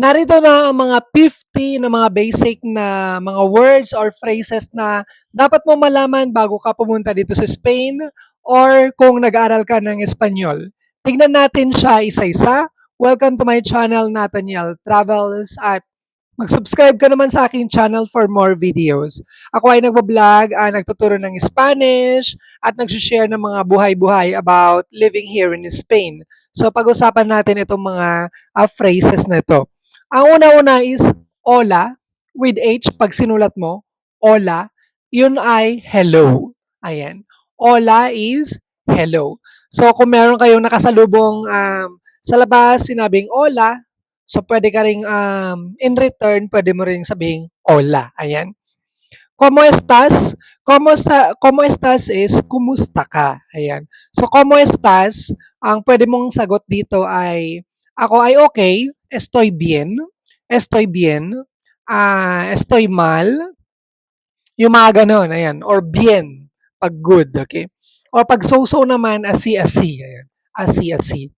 Narito na ang mga 50 na mga basic na mga words or phrases na dapat mo malaman bago ka pumunta dito sa Spain or kung nag-aaral ka ng Espanyol. Tignan natin siya isa-isa. Welcome to my channel, Nathaniel Travels at mag-subscribe ka naman sa aking channel for more videos. Ako ay nagbablog, ah, nagtuturo ng Spanish at nagsishare ng mga buhay-buhay about living here in Spain. So pag-usapan natin itong mga ah, phrases na ito. Ang una-una is hola with H pag sinulat mo, hola, yun ay hello. Ayan. Hola is hello. So kung meron kayong nakasalubong um, sa labas, sinabing hola, so pwede ka ring um, in return, pwede mo ring sabihin hola. Ayan. Como estás? Como, esta, como estás is kumusta ka? Ayan. So como estás, ang pwede mong sagot dito ay ako ay okay, estoy bien, estoy bien, ah, estoy mal, yung mga ganon, ayan, or bien, pag good, okay? Or pag so-so naman, asi-asi, ayan, asi-asi.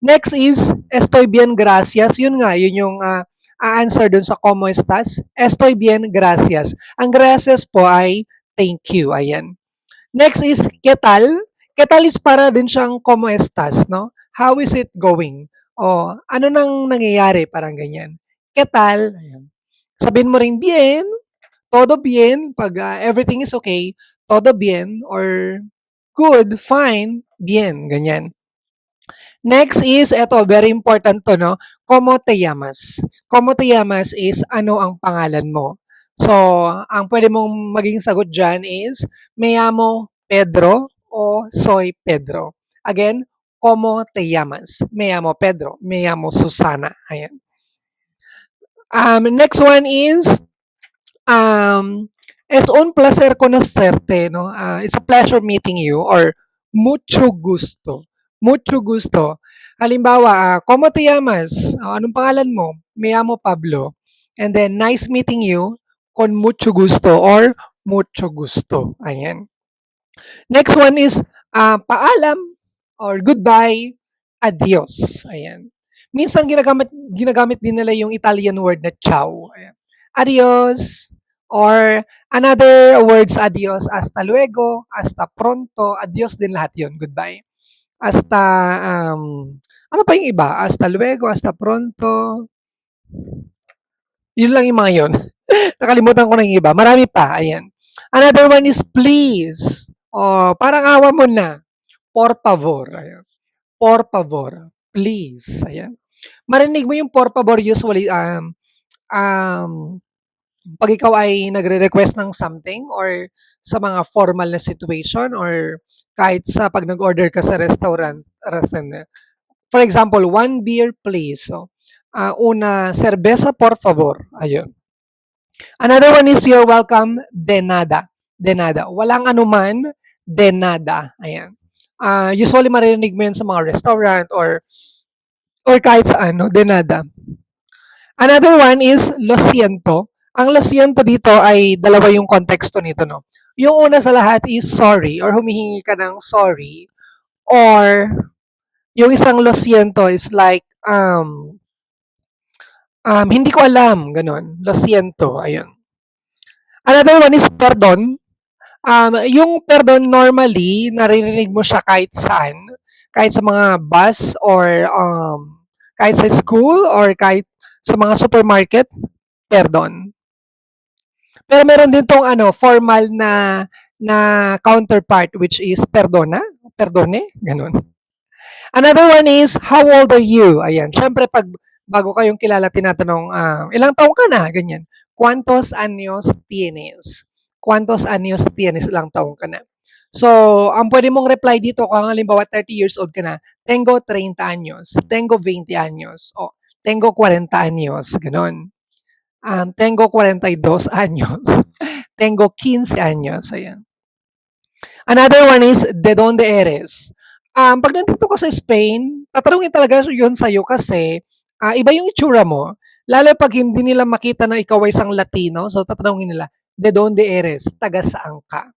Next is, estoy bien, gracias, yun nga, yun yung ah, a-answer dun sa como estás, estoy bien, gracias. Ang gracias po ay thank you, ayan. Next is, ¿qué tal? ¿Qué tal is para din siyang como estás, no? How is it going? O, ano nang nangyayari? Parang ganyan. ¿Qué tal? Ayan. Sabihin mo rin, bien, todo bien, pag ah, everything is okay, todo bien, or good, fine, bien, ganyan. Next is, eto, very important to, no? Como te llamas? Como te llamas is, ano ang pangalan mo? So, ang pwede mong maging sagot dyan is, me llamo Pedro o soy Pedro. Again, como te llamas? Me llamo Pedro. Me llamo Susana. Ayan. Um, next one is, um, es un placer conocerte, no? Ah, it's a pleasure meeting you or mucho gusto. Mucho gusto. Halimbawa, ah, ¿cómo te llamas? Ah, anong pangalan mo? Me llamo Pablo. And then, nice meeting you con mucho gusto or mucho gusto. Ayan. Next one is ah, paalam or goodbye, adios. Ayan. Minsan ginagamit ginagamit din nila yung Italian word na ciao. Ayan. Adios or another words adios hasta luego, hasta pronto, adios din lahat 'yon, goodbye. Hasta um ano pa yung iba? Hasta luego, hasta pronto. Yun lang yung mga yun. Nakalimutan ko na yung iba. Marami pa. Ayan. Another one is please. O, parang awa mo na. Por favor. Ayan. Por favor. Please. Ayan. Marinig mo yung por favor usually um, um, pag ikaw ay nagre-request ng something or sa mga formal na situation or kahit sa pag nag-order ka sa restaurant, restaurant for example, one beer please. So, ah, una cerveza por favor. Ayun. Another one is you're welcome, de nada. De nada. Walang anuman, de nada. Ayan. Ah, usually maririnig mo yan sa mga restaurant or or kahit sa ano, de nada. Another one is lo siento. Ang lo siento dito ay dalawa yung konteksto nito, no? Yung una sa lahat is sorry or humihingi ka ng sorry or yung isang lo siento is like um um hindi ko alam, ganun. Lo siento, ayun. Another one is pardon. Um, yung pardon normally, naririnig mo siya kahit saan, kahit sa mga bus or um, kahit sa school or kahit sa mga supermarket, pardon. Pero meron din tong ano, formal na na counterpart which is perdona, perdone, ganun. Another one is how old are you? Ayan, syempre pag bago kayong kilala tinatanong ah, ilang taong ka na? Ganyan. ¿Cuántos años tienes? ¿Cuántos años tienes? Ilang taong ka na? So, ang pwede mong reply dito kung halimbawa 30 years old ka na, tengo 30 años, tengo 20 años, o tengo 40 años, ganun. Um, tengo 42 años. tengo 15 años. Ayan. Another one is, de donde eres? Um, pag nandito ka sa Spain, tatanungin talaga yun sa'yo kasi ah, iba yung itsura mo. Lalo pag hindi nila makita na ikaw ay isang Latino, so tatanungin nila, de donde eres? Taga saan ka?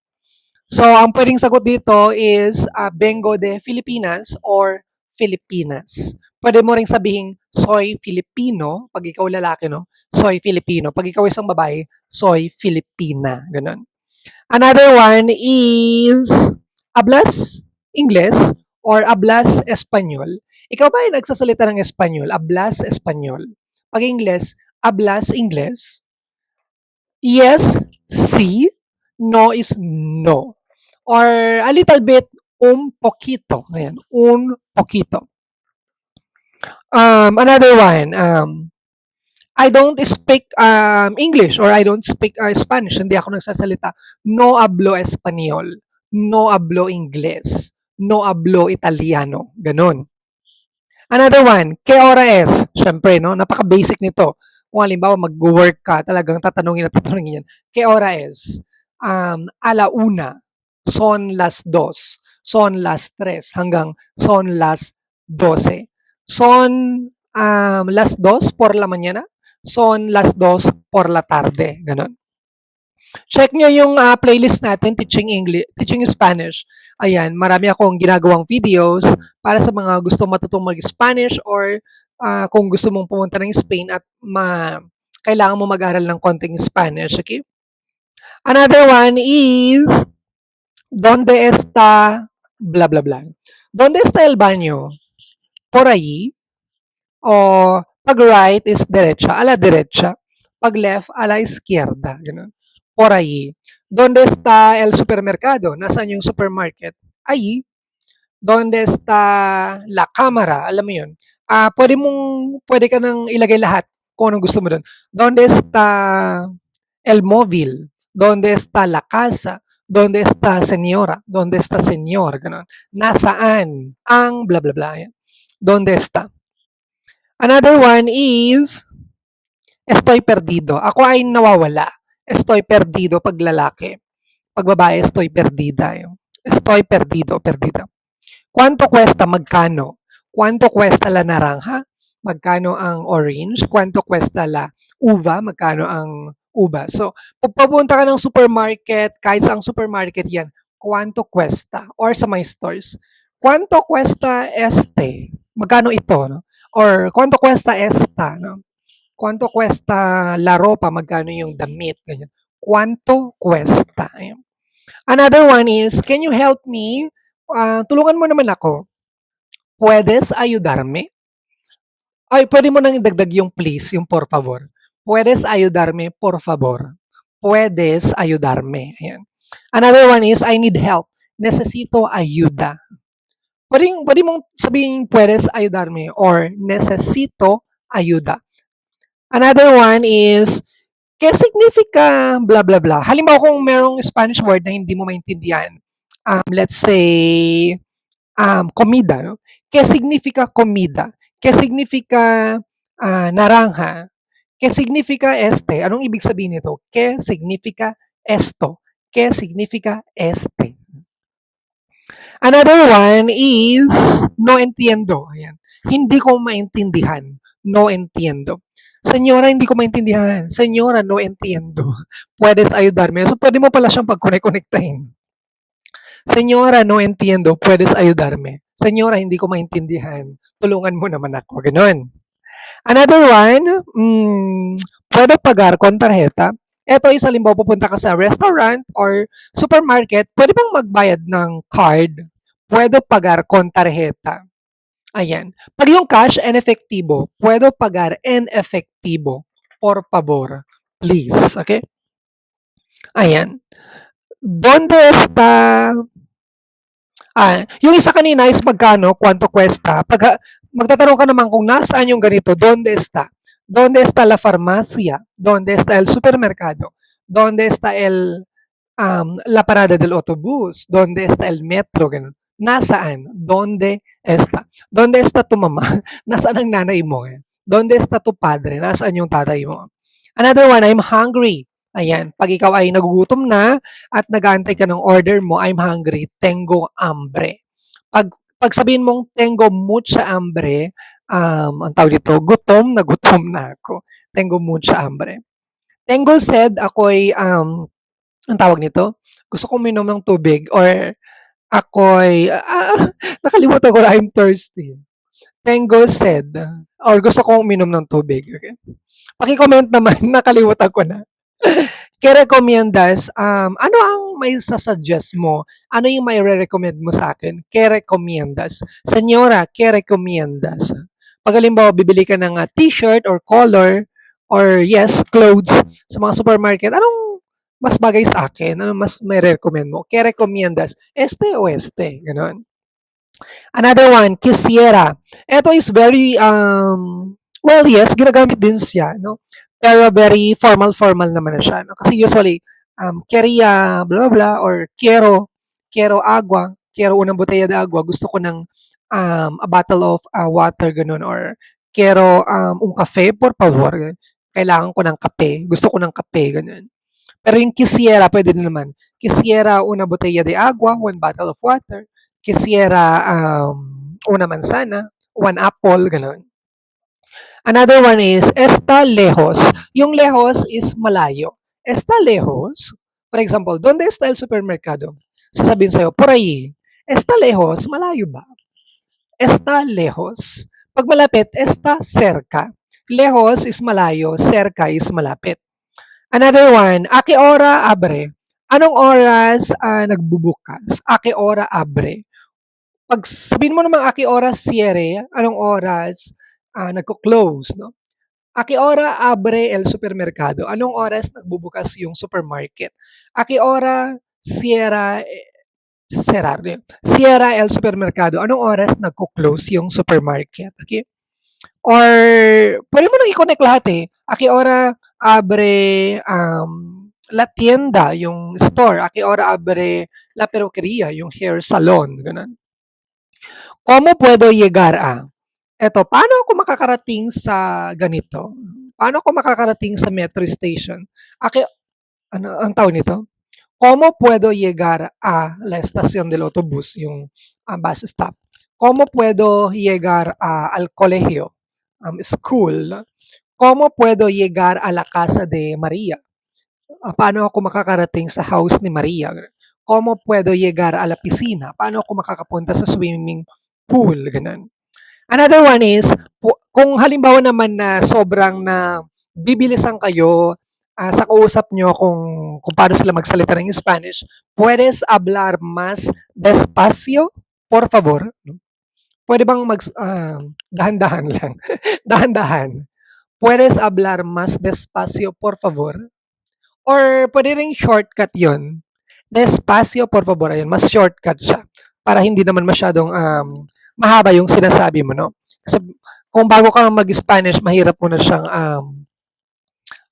So, ang pwedeng sagot dito is ah, vengo de Filipinas or Filipinas. Pwede mo ring sabihin, soy Filipino. Pag ikaw lalaki, no? Soy Filipino. Pag ikaw isang babae, soy Filipina. Ganon. Another one is hablas Ingles or hablas Espanyol. Ikaw ba ay nagsasalita ng Espanyol? Hablas Espanyol. Pag Ingles, hablas Ingles. Yes, sí. No is no. Or a little bit, un poquito. Ayan, un poquito. Um, another one, um, I don't speak um, English or I don't speak uh, Spanish. Hindi ako nagsasalita. No hablo Espanyol. No hablo Ingles. No hablo Italiano. Ganon. Another one, ¿qué hora es? Siyempre, no? Napaka-basic nito. Kung halimbawa mag-work ka, talagang tatanungin at tatanungin yan. ¿Qué hora es? Um, a la una. Son las dos. Son las tres. Hanggang son las doce. Son um, las dos por la mañana. Son las dos por la tarde. Ganon. Check nyo yung ah, playlist natin, Teaching English, Teaching Spanish. Ayan, marami akong ginagawang videos para sa mga gusto matutong mag-Spanish or ah, kung gusto mong pumunta ng Spain at ma kailangan mo mag-aral ng konting Spanish, okay? Another one is ¿Dónde está bla bla bla? ¿Dónde está el baño? Por allí. O pag right is derecha, a la derecha. Pag left, a la izquierda. Ganun. Por allí. ¿Dónde está el supermercado? Nasaan yung supermarket? Allí. ¿Dónde está la cámara? Alam mo yun. Ah, pwede mong, pwede ka nang ilagay lahat kung anong gusto mo doon. ¿Dónde está el móvil? ¿Dónde está la casa? ¿Dónde está señora? ¿Dónde está señor? Ganon. Nasaan ang bla bla bla. Yan. ¿Dónde está? Another one is estoy perdido. Ako ay nawawala. Estoy perdido pag lalaki. Pag babae, estoy perdida. Estoy perdido, perdida. ¿Cuánto cuesta? Magkano? ¿Cuánto cuesta la naranja? Magkano ang orange? ¿Cuánto cuesta la uva? Magkano ang uva? So, pag papunta ka ng supermarket, kahit sa supermarket yan, ¿cuánto cuesta? Or sa my stores, ¿cuánto cuesta este? Magkano ito? No? Or ¿cuánto cuesta esta? No? ¿Cuánto cuesta la ropa? Magkano yung damit? Ganyan. ¿Cuánto cuesta? Ayan. Another one is, can you help me? Ah, tulungan mo naman ako. Puedes ayudarme? Ay, pwede mo nang idagdag yung please, yung por favor. Puedes ayudarme, por favor. Puedes ayudarme. Ayan. Another one is, I need help. Necesito ayuda. Pwede, pwede mong sabihin, puedes ayudarme or necesito ayuda. Another one is, ¿qué significa blah blah blah? Halimbawa kung merong Spanish word na hindi mo maintindihan, um, let's say, um, comida, no? ¿Qué significa comida? ¿Qué significa ah, naranja? ¿Qué significa este? Anong ibig sabihin nito? ¿Qué significa esto? ¿Qué significa este? Another one is no entiendo. Ayan. Hindi ko maintindihan. No entiendo. Senyora, hindi ko maintindihan. Senyora, no entiendo. Puedes ayudarme. So, pwede mo pala siyang pag-connect-connectahin. Senyora, no entiendo. Puedes ayudarme. Senyora, hindi ko maintindihan. Tulungan mo naman ako. Ganun. Another one, mm, puedo pagar con tarjeta. Ito is halimbawa pupunta ka sa restaurant or supermarket, pwede bang magbayad ng card? Puedo pagar con tarjeta. Ayan. Pag yung cash en efectivo, puedo pagar en efectivo. Por favor, please. Okay? Ayan. ¿Dónde está Ah, yung isa kanina is magkano, cuánto cuesta. Pag magtatanong ka naman kung nasaan yung ganito, ¿dónde está? ¿Dónde está la farmacia? ¿Dónde está el supermercado? ¿Dónde está el um, la parada del autobús? ¿Dónde está el metro? Ganun. Nasaan? ¿Dónde está? ¿Dónde está tu mama? Nasaan ang nanay mo? Eh? ¿Dónde está tu padre? Nasaan yung tatay mo? Another one, I'm hungry. Ayan, pag ikaw ay nagugutom na at nag-aantay ka ng order mo, I'm hungry, tengo hambre. Pag, pag sabihin mong tengo mucha hambre, um, ang tawag dito, gutom na gutom na ako. Tengo mucha hambre. Tengo said, ako'y, um, ang tawag nito, gusto kong minom ng tubig or ako'y, ah, nakalimutan ko na I'm thirsty. Tengo sed. Or gusto kong uminom ng tubig. Okay? Paki-comment naman, nakalimutan ko na. ¿Qué recomiendas? Um, ano ang may sasuggest mo? Ano yung may re-recommend mo sa akin? ¿Qué recomiendas? Senyora, ¿qué recomiendas? Pag halimbawa, bibili ka ng ah, t-shirt or color or yes, clothes sa mga supermarket, anong mas bagay sa akin? Ano mas may recommend mo? ¿Qué recomiendas? Este o este? Ganon. Another one, quisiera. Ito is very, um, well, yes, ginagamit din siya, no? Pero very formal-formal naman na siya. No? Kasi usually, um, quería, blah, blah, or quiero, quiero agua, quiero unang botella de agua, gusto ko ng um, a bottle of uh, water, ganun, or quiero um, un café, por favor. Kailangan ko ng kape, gusto ko ng kape, ganun. Pero yung quisiera, pwede din naman. Quisiera una botella de agua, one bottle of water. Quisiera um, una manzana, one apple, ganun. Another one is, está lejos. Yung lejos is malayo. Está lejos. For example, ¿dónde está el supermercado? Sasabihin sa'yo, por ahí. Está lejos, malayo ba? Está lejos. Pag malapit, está cerca. Lejos is malayo, cerca is malapit. Another one, a qué hora abre? Anong oras ah, nagbubukas? A qué hora abre? Pag sabihin mo naman a qué oras cierre, anong oras ah, nagko-close, no? A qué hora abre el supermercado? Anong oras nagbubukas yung supermarket? A qué hora cierra eh, cerrar, eh, cierra el supermercado? Anong oras nagko-close yung supermarket? Okay? Or pwede mo nang i-connect lahat eh. A qué hora abre um, la tienda, yung store? A qué hora abre la peluquería, yung hair salon? Ganun. ¿Cómo puedo llegar a? Eto, paano ako makakarating sa ganito? Paano ako makakarating sa metro station? Aki, ano ang tawag nito? ¿Cómo puedo llegar a la estación del autobús, yung ah, bus stop? ¿Cómo puedo llegar a, al colegio, um, school? ¿Cómo puedo llegar a la casa de Maria? Ah, paano ako makakarating sa house ni Maria? ¿Cómo puedo llegar a la piscina? Paano ako makakapunta sa swimming pool? Ganun. Another one is, kung halimbawa naman na sobrang na bibilisan kayo ah, sa kausap nyo kung, kung paano sila magsalita ng Spanish, puedes hablar más despacio, por favor? Pwede bang mag, ah, dahan-dahan lang? dahan-dahan. Puedes hablar más despacio, por favor? Or pwede ring shortcut yon Despacio, por favor. Ayun, mas shortcut siya. Para hindi naman masyadong um, mahaba yung sinasabi mo, no? Kasi kung bago ka mag-Spanish, mahirap mo na siyang um,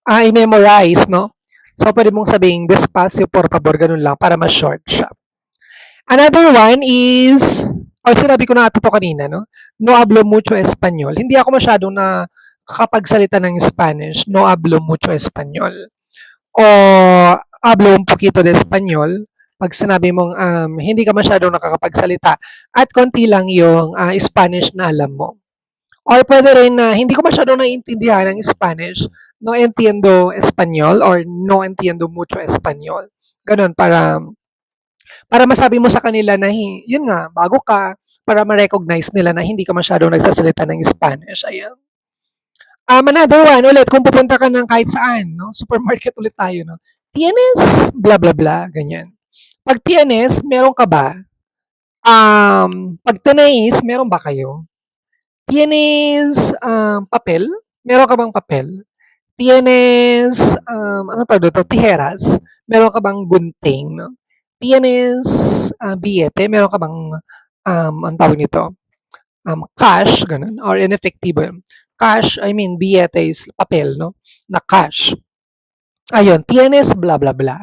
ah, i-memorize, no? So, pwede mong sabihin, despacio, por favor, ganun lang, para mas short siya. Another one is, or sinabi ko na ito to kanina, no? No hablo mucho español. Hindi ako masyadong na kakapagsalita ng Spanish. No hablo mucho español. O hablo un poquito de español. Pag sinabi mong um, hindi ka masyadong nakakapagsalita at konti lang yung ah, Spanish na alam mo. Or pwede rin na hindi ko masyadong naiintindihan ang Spanish, no entiendo español or no entiendo mucho español. Ganun, para para masabi mo sa kanila na yun nga, bago ka, para ma-recognize nila na hindi ka masyadong nagsasalita ng Spanish. Ayan. Um, another one, ulit, kung pupunta ka ng kahit saan, no? supermarket ulit tayo, no? Tienes, blah, blah, blah, ganyan. Pag tienes, meron ka ba? Um, pag tenéis, meron ba kayo? Tienes um, papel? Meron ka bang papel? Tienes, um, ano tawag dito? Tijeras? Meron ka bang gunting? No? Tienes ah, billete? Meron ka bang, um, ang tawag nito? Um, cash, ganun, or in efektibo. yun. Cash, I mean, billete is papel, no? Na cash. Ayun, tienes blah, blah, blah.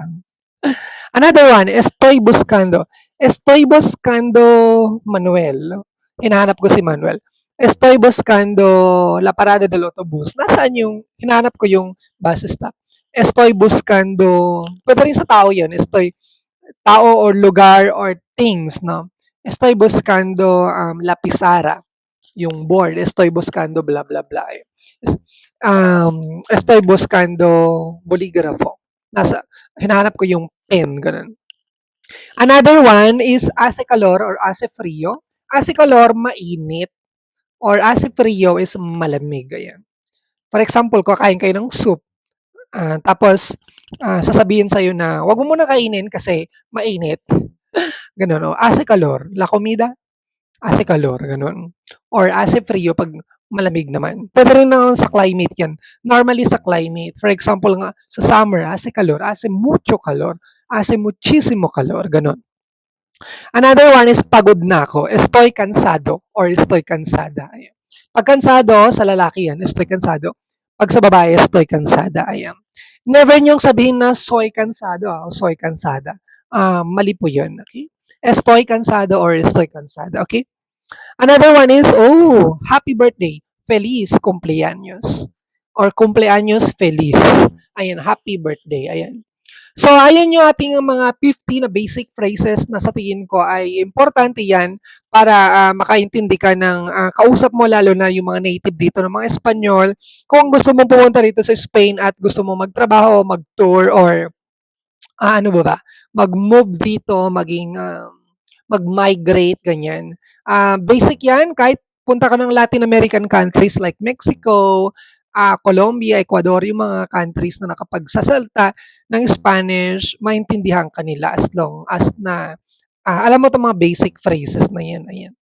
Another one, estoy buscando. Estoy buscando Manuel. Hinahanap ko si Manuel. Estoy buscando la parada del autobus. Nasaan yung, hinahanap ko yung bus stop. Estoy buscando, pwede rin sa tao yun. Estoy, tao or lugar or things, no? Estoy buscando um, la pizarra, yung board. Estoy buscando blah, blah. Es- Um, estoy buscando bolígrafo. Nasa, hinahanap ko yung pen, ganun. Another one is hace calor or hace frío. Hace calor, mainit. Or ase frio is malamig, ayan. For example, kakain kayo ng soup, ah, tapos, ah, sasabihin sa'yo na, "Wag mo muna kainin kasi mainit." Gano'n, o "Hace calor, la comida hace calor." Gano'n. Or ase frio 'pag malamig naman. Puwede rin naman sa climate 'yan. Normally sa climate, for example nga sa summer, hace calor, hace mucho calor, hace muchísimo calor, gano'n. Another one is pagod na ako, estoy cansado or estoy cansada, ayan. 'Pag kansado sa lalaki 'yan, estoy cansado. 'Pag sa babae, estoy cansada, ayan. Never niyong sabihin na soy cansado, ah, o soy cansada. Ah, mali po 'yun, okey? Estoy cansado or estoy cansada, okey? Another one is, oh, happy birthday, feliz cumpleaños or cumpleaños feliz. Ayan, happy birthday, ayan. So, ayan yung ating mga 50 na basic phrases na sa tingin ko ay importante 'yan para, ah, makaintindi ka ng, ah, kausap mo lalo na yung mga native dito ng mga Espanyol. Kung gusto mong pumunta rito sa Spain at gusto mong magtrabaho, mag-tour or, ah, ano ba ba, mag-move dito, maging, um, mag-migrate, ganyan. Ah, basic 'yan kahit punta ka ng Latin American countries like Mexico, ah, Colombia, Ecuador, yung mga countries na nakapagsasalita ng Spanish, maintindihan ka nila as long as na, ah, alam mo 'tong mga basic phrases na 'yan, ayan.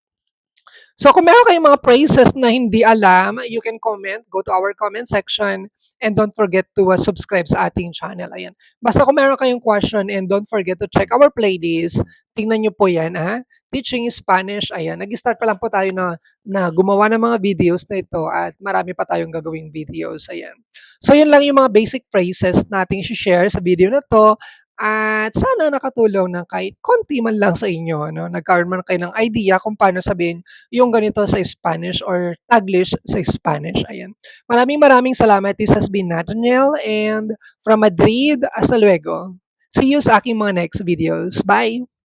So, kung meron kayong mga phrases na hindi alam, you can comment, go to our comment section, and don't forget to, ah, subscribe sa ating channel, ayan. Basta kung meron kayong question and don't forget to check our playlist, tingnan niyo po 'yan, ah, Teaching Spanish, ayan. Nag-start pa lang po tayo na na gumawa ng mga videos na ito at marami pa tayong gagawing videos, ayan. So, 'yun lang yung mga basic phrases na ating shi-share sa video na 'to at sana nakatulong ng kahit konti man lang sa inyo, ano, nagkaroon man kayo ng idea kung paano sabihin yung ganito sa Spanish or Taglish sa Spanish, ayan. Maraming maraming salamat. This has been Nathaniel and from Madrid, hasta luego. See you sa aking mga next videos. Bye!